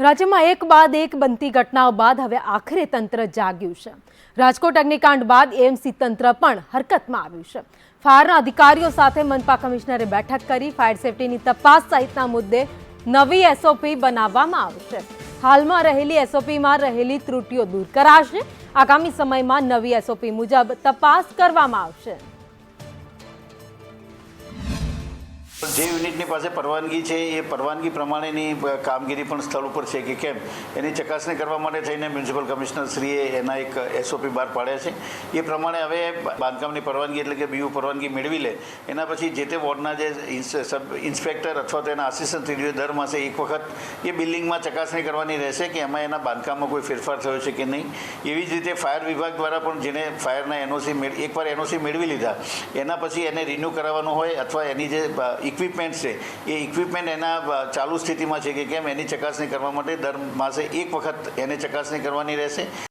રાજ્યમાં એક બાદ એક બનતી ઘટનાઓ બાદ હવે આખરે તંત્ર જાગ્યું છે. રાજકોટ અગ્નિકાંડ બાદ એએમસી તંત્ર પણ હરકતમાં આવ્યું છે. ફાયરના અધિકારીઓ સાથે મનપા કમિશનરે બેઠક કરી ફાયર સેફટીની તપાસ સહિતના મુદ્દે નવી એસઓપી બનાવવામાં આવશે હાલમાં રહેલી એસઓપીમાં રહેલી ત્રુટીઓ દૂર કરાશે. આગામી સમયમાં નવી એસઓપી મુજબ તપાસ કરવામાં આવશે. જે યુનિટની પાસે પરવાનગી છે, એ પરવાનગી પ્રમાણેની કામગીરી પણ સ્થળ ઉપર છે કે કેમ? એની ચકાસણી કરવા માટે થઈને મ્યુનિસિપલ કમિશનર શ્રીએ એના એક એસઓપી બહાર પાડ્યા છે. એ પ્રમાણે હવે બાંધકામની પરવાનગી એટલે કે બીયુ પરવાનગી મેળવી લે. એના પછી જે તે વોર્ડના જે સબ, ઇન્સ્પેક્ટર અથવા તો એના આસિસ્ટન્ટ સીડીઓ દર માસે એક વખત એ બિલ્ડિંગમાં ચકાસણી કરવાની રહેશે કે એમાં એના બાંધકામમાં કોઈ ફેરફાર થયો છે કે નહીં. એવી જ રીતે ફાયર વિભાગ દ્વારા પણ જેને ફાયરના એનઓસી એકવાર એનઓસી મેળવી લીધા, એના પછી એને રિન્યૂ કરાવવાનું હોય અથવા એની જે ઇક્વિપમેન્ટ છે. એ ઇક્વિપમેન્ટ એના ચાલુ સ્થિતિમાં છે કે કેમ? એની ચકાસણી કરવા માટે દર માસે એક વખત એને ચકાસણી કરવાની રહેશે.